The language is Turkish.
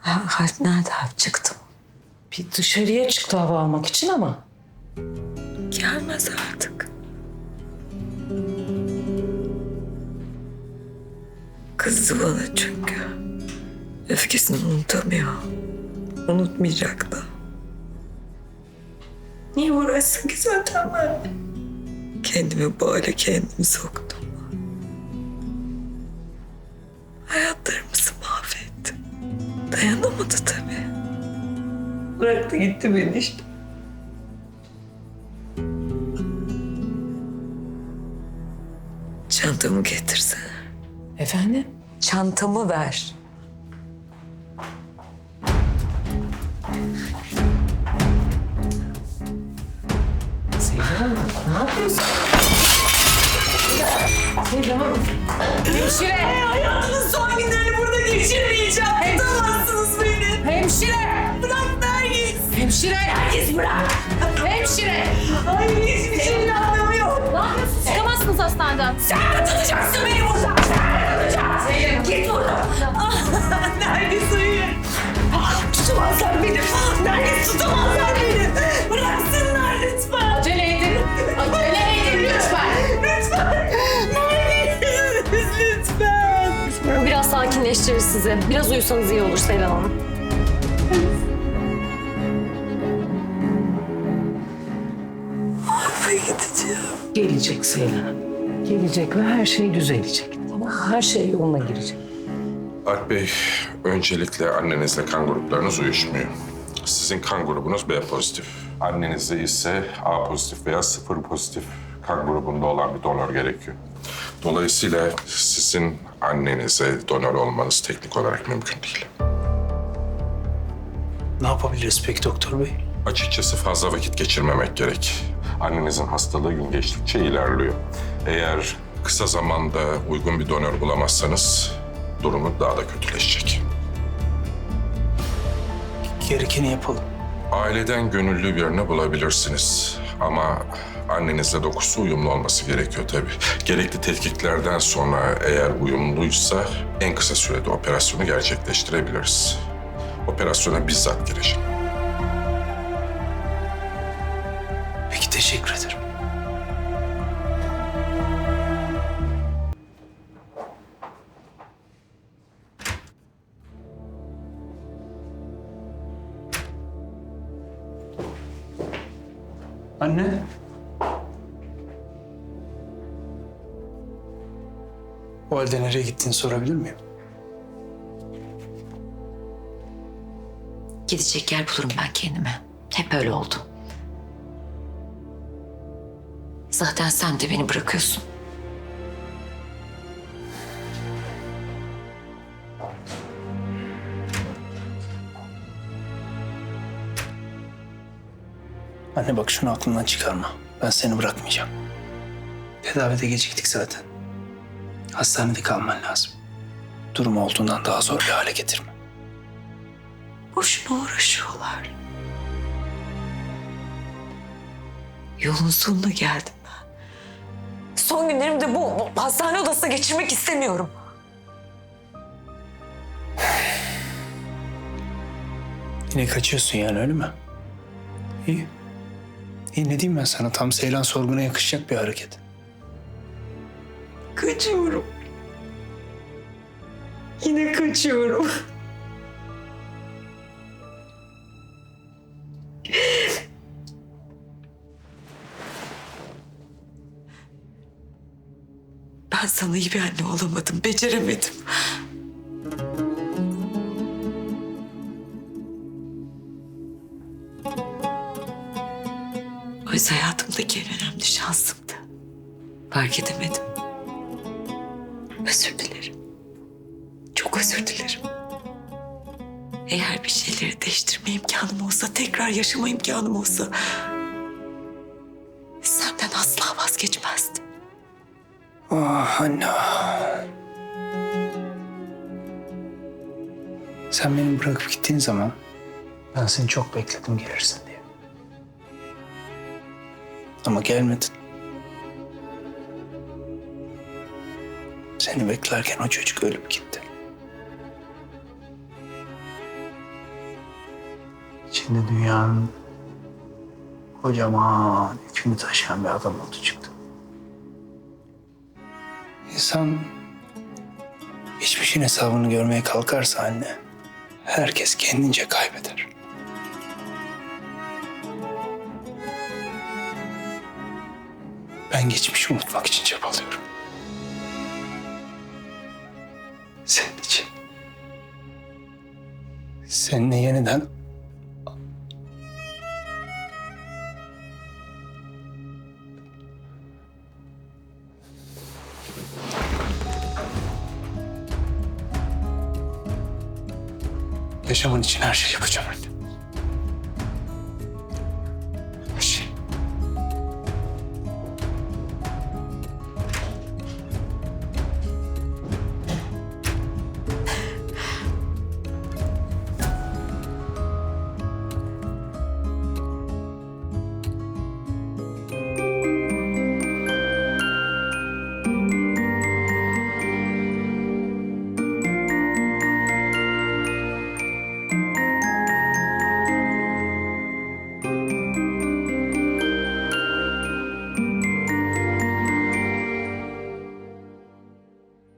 Ha, Alp nerede Alp? Çıktı mı? Bir dışarıya çıktı hava almak için ama. Gelmez artık. Kızdı bana çünkü. Öfkesini unutamıyor. Unutmayacak da. Niye uğraşsın ki zaten ben? Kendimi bu hale kendimi soktum. Dayanamadı tabii. Bıraktı gitti beni işte. Çantamı getirsene. Efendim? Çantamı ver. Seyran Hanım ne yapıyorsun? Seyran Hanım. Hemşire! Hayatımın son günlerini burada geçirmeyeceğim. Tutamazsınız beni. Hemşire! Bırak Nergis. Hemşire! Nergis bırak. Hemşire! Hayır hiçbir şeyin anlamı yok. Ne yapıyorsunuz? Çıkamazsınız hastaneden. Sen mi tutacaksın beni burada? Sen mi tutacaksın? Git buradan. Ah, Nergis hayır. Ah, Tutamazlar beni. Nergis tutamazlar beni. Bıraksınlar lütfen. Acele edin. Acele edin lütfen. Lütfen. Nergis lütfen. Biraz sakinleştirir sizi. Biraz uyusanız iyi olur Seylan Hanım. Eve gideceğim. Gelecek Seylan. Gelecek ve her şey düzelecek. Tamam? Her şey yoluna girecek. Alp Bey, öncelikle annenizle kan gruplarınız uyuşmuyor. Sizin kan grubunuz B pozitif. Annenizde ise A pozitif veya sıfır pozitif kan grubunda olan bir donör gerekiyor. Dolayısıyla sizin annenize donör olmanız teknik olarak mümkün değil. Ne yapabiliriz peki doktor bey? Açıkçası fazla vakit geçirmemek gerek. Annenizin hastalığı gün geçtikçe ilerliyor. Eğer kısa zamanda uygun bir donör bulamazsanız durumu daha da kötüleşecek. Gerekeni yapalım. Aileden gönüllü birini bulabilirsiniz. Ama annenizle dokusu uyumlu olması gerekiyor tabii. Gerekli tetkiklerden sonra eğer uyumluysa en kısa sürede operasyonu gerçekleştirebiliriz. Operasyona bizzat gireceğim. Peki teşekkür ederim. Anne. O halde nereye gittiğini sorabilir miyim? Gidecek yer bulurum ben kendime. Hep öyle oldu. Zaten sen de beni bırakıyorsun. Anne bak şunu aklından çıkarma. Ben seni bırakmayacağım. Tedavide geciktik zaten. Hastanede kalman lazım. Durum olduğundan daha zor bir hale getirme. Boşuna uğraşıyorlar. Yolun sonuna geldim ben. Son günlerimi de bu, bu hastane odasında geçirmek istemiyorum. Yine kaçıyorsun yani öyle mi? İyi. İyi ne diyeyim ben sana tam Seylan sorguna yakışacak bir hareket. Kaçıyorum. Yine kaçıyorum. Sana iyi bir anne olamadım, beceremedim. Oysa hayatımdaki en önemli şansımdı. Fark edemedim. Özür dilerim. Çok özür dilerim. Eğer bir şeyleri değiştirme imkanım olsa, tekrar yaşama imkanım olsa... ...senden asla vazgeçmezdim. Ah anne. Sen beni bırakıp gittiğin zaman ben seni çok bekledim gelirsin diye. Ama gelmedin. Seni beklerken o çocuk ölüp gitti. İçinde dünyanın kocaman yükünü taşıyan bir adam oldu çıktı. İnsan geçmişin hesabını görmeye kalkarsa anne, herkes kendince kaybeder. Ben geçmişi unutmak için çabalıyorum. Senin için. Seninle yeniden Yaşaman için her şey yapacağım.